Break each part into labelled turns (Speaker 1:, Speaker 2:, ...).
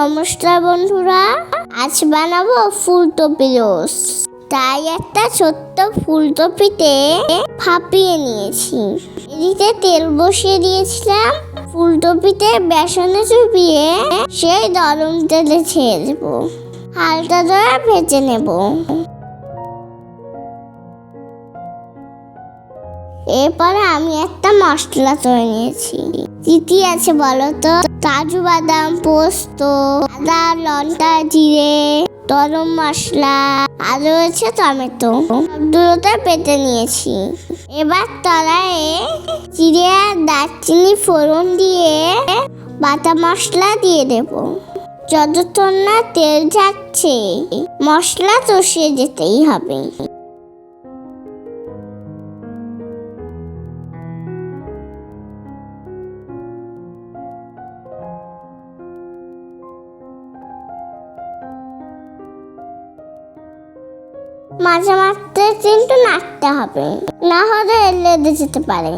Speaker 1: নমস্কার বন্ধুরা, আজ বানাবো ফুলকপি রোস্ট। তাই একটা ছোট্ট ফুলকপিতে ফাঁপিয়ে নিয়েছি। এদিকে তেল বসিয়ে দিয়েছিলাম, ফুলকপিতে বেসনে চুপিয়ে সেই গরম তেলে ছেড়ে দেবো হালকা করে ভেজে নেব। এরপরে আমি একটা মশলা তৈরি নিয়েছি। কি কি আছে বলো তো? কাজু বাদাম, পোস্ত, আদা, লঙ্কা, জিরে, গরম মশলা, আর রয়েছে টমেটো। সবগুলোতে পেতে নিয়েছি। এবার তলায় জিরে আর দারচিনি ফোড়ন দিয়ে বাটা মশলা দিয়ে দেব। যতক্ষণ না তেল যাচ্ছে, মশলা চষিয়ে যেতেই হবে। মাঝে মাঝে কিন্তু নাচতে হবে। না হলে লেগে যেতে পারে।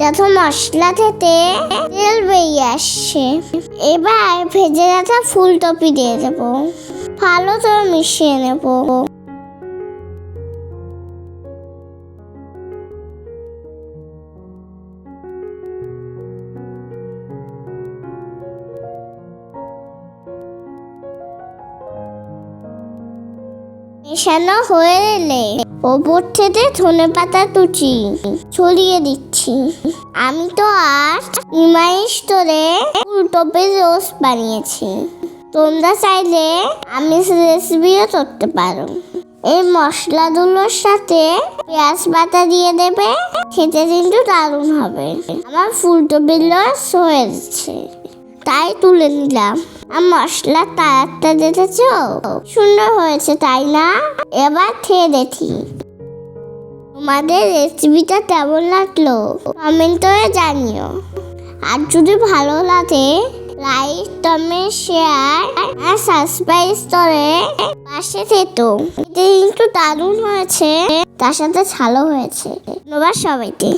Speaker 1: যখন মশলা থেকে তেল বেরিয়ে আসছে, এবার ভেজে রাখা ফুলকপি দিয়ে দেবো। ভালো করে মিশিয়ে নেব। মেশানো হয়ে এলে ওপর থেকে ধনে পাতা কুচি ছড়িয়ে দিচ্ছি। আমি তো আর নিমাইশ করে ফুলকপির রোস্ট বানিয়েছি। তোমরা চাইলে আমি রেসিপিও করতে পারো। এই মশলাগুলোর সাথে পেঁয়াজ বাটা দিয়ে দেবে, খেতে কিন্তু দারুণ হবে। আমার ফুলকপির রস হয়েছে তাই তুলে নিলাম। আর মশলা তায়ারটা দেখেছ সুন্দর হয়েছে, তাই না? এবার খেয়ে দেখি। তোমাদের রেসিপিটা কেমন লাগল? কমেন্ট করে জানিও। আর যদি ভালো লাগে, লাইক, কমেন্ট, শেয়ার, আর সাবস্ক্রাইব করে পাশে থেতো এটা কিন্তু দারুণ হয়েছে, তার সাথে ভালো হয়েছে। ধন্যবাদ সবাইকে।